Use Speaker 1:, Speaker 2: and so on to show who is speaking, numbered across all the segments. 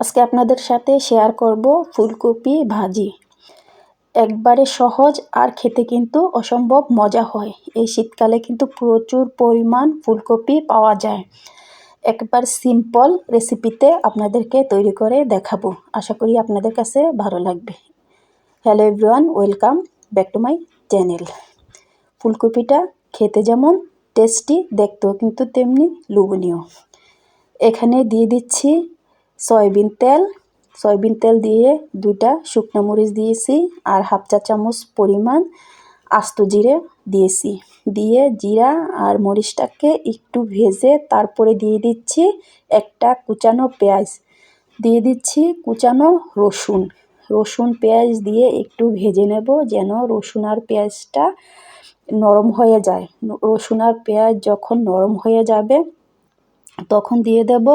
Speaker 1: আজকে আপনাদের সাথে শেয়ার করব ফুলকপি ভাজি। একবারে সহজ আর খেতে কিন্তু অসম্ভব মজা হয়। এই শীতকালে কিন্তু প্রচুর পরিমাণ ফুলকপি পাওয়া যায়। একবার সিম্পল রেসিপিতে আপনাদেরকে তৈরি করে দেখাবো। আশা করি আপনাদের কাছে ভালো লাগবে। Hello everyone welcome back to my channel ফুলকপিটা খেতে যেমন টেস্টি দেখতেও কিন্তু তেমনি লোভনীয়। এখানে দিয়ে দিচ্ছি সয়াবিন তেল সয়াবিন তেল দিয়ে দুইটা শুকনো মরিচ দিয়েছি আর হাফ চা চামচ পরিমাণ আস্ত জিরে দিয়েছি। দিয়ে জিরা আর মরিচটাকে একটু ভেজে তারপরে দিয়ে দিচ্ছি একটা কুচানো পেঁয়াজ। দিয়ে দিচ্ছি কুচানো রসুন। রসুন পেঁয়াজ দিয়ে একটু ভেজে নেব যেন রসুন আর পেঁয়াজটা নরম হয়ে যায়। রসুন আর পেঁয়াজ যখন নরম হয়ে যাবে, তখন দিয়ে দেব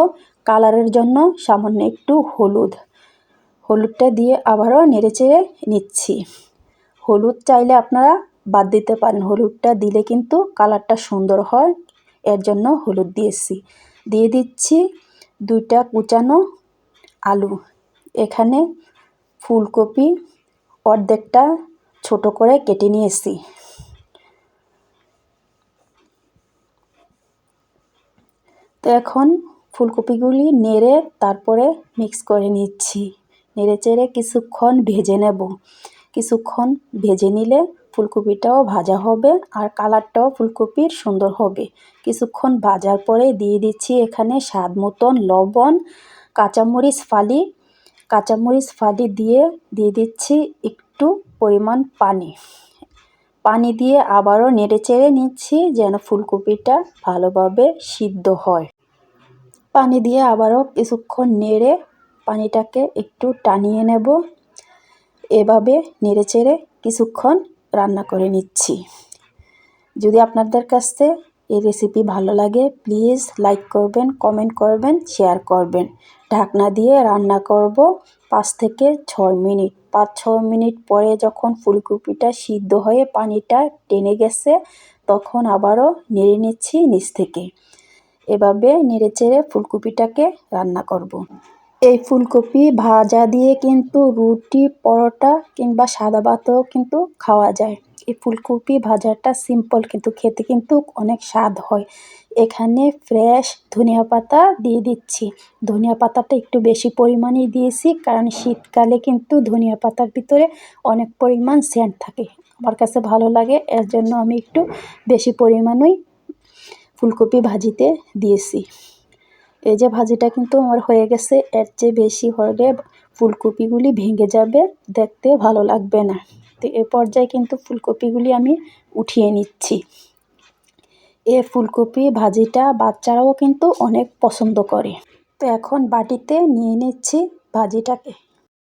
Speaker 1: কালারের জন্য সামান্য একটু হলুদ। হলুদটা দিয়ে আবারও নেড়েচেড়ে নিচ্ছি। হলুদ চাইলে আপনারা বাদ দিতে পারেন। হলুদটা দিলে কিন্তু কালারটা সুন্দর হয়। এর জন্য হলুদ দিয়েছি। দিয়ে দিচ্ছি দুইটা কুচানো আলু। এখানে ফুলকপি অর্ধেকটা ছোট করে কেটে নিয়েছি। তো এখন ফুলকপিগুলি নেড়ে তারপরে মিক্স করে নিচ্ছি। নেড়ে চেড়ে কিছুক্ষণ ভেজে নেব। কিছুক্ষণ ভেজে নিলে ফুলকপিটাও ভাজা হবে আর কালারটাও ফুলকপির সুন্দর হবে। কিছুক্ষণ ভাজার পরে দিয়ে দিচ্ছি এখানে স্বাদ মতন লবণ, কাঁচামরিচ ফালি। কাঁচামরিচ ফালি দিয়ে দিয়ে দিচ্ছি একটু পরিমাণ পানি। পানি দিয়ে আবারও নেড়ে চেড়ে নিচ্ছি যেন ফুলকপিটা ভালোভাবে সিদ্ধ হয়। পানি দিয়ে আবারও কিছুক্ষণ নেড়ে পানিটাকে একটু টানিয়ে নেব। এভাবে নেড়ে চেড়ে কিছুক্ষণ রান্না করে নিচ্ছি। যদি আপনাদের কাছে এই রেসিপি ভালো লাগে প্লিজ লাইক করবেন কমেন্ট করবেন শেয়ার করবেন। ঢাকনা দিয়ে রান্না করব পাঁচ থেকে ছয় মিনিট। পাঁচ ছয় মিনিট পরে যখন ফুলকপিটা সিদ্ধ হয়ে পানিটা টেনে গেছে, তখন আবারও নেড়ে নিচ্ছি নিচ থেকে। এভাবে নেড়েচেড়ে ফুলকপিটাকে রান্না করব। এই ফুলকপি ভাজা দিয়ে কিন্তু রুটি, পরোটা কিংবা সাদা ভাতও কিন্তু খাওয়া যায়। এই ফুলকপি ভাজাটা সিম্পল কিন্তু, খেতে কিন্তু অনেক স্বাদ হয়। এখানে ফ্রেশ ধনিয়া পাতা দিয়ে দিচ্ছি। ধনিয়া পাতাটা একটু বেশি পরিমাণেই দিয়েছি, কারণ শীতকালে কিন্তু ধনিয়া পাতার ভিতরে অনেক পরিমাণ সেন্ট থাকে। আমার কাছে ভালো লাগে, এর জন্য আমি একটু বেশি পরিমাণই ফুলকপি ভাজিতে দিয়েছি। এই যে ভাজিটা কিন্তু আমার হয়ে গেছে, এর চেয়ে বেশি হলে ফুলকপিগুলি ভেঙে যাবে, দেখতে ভালো লাগবে না। তো এ পর্যায়ে কিন্তু ফুলকপিগুলি আমি উঠিয়ে নিচ্ছি। এ ফুলকপি ভাজিটা বাচ্চারাও কিন্তু অনেক পছন্দ করে। তো এখন বাটিতে নিয়ে নিচ্ছি ভাজিটাকে।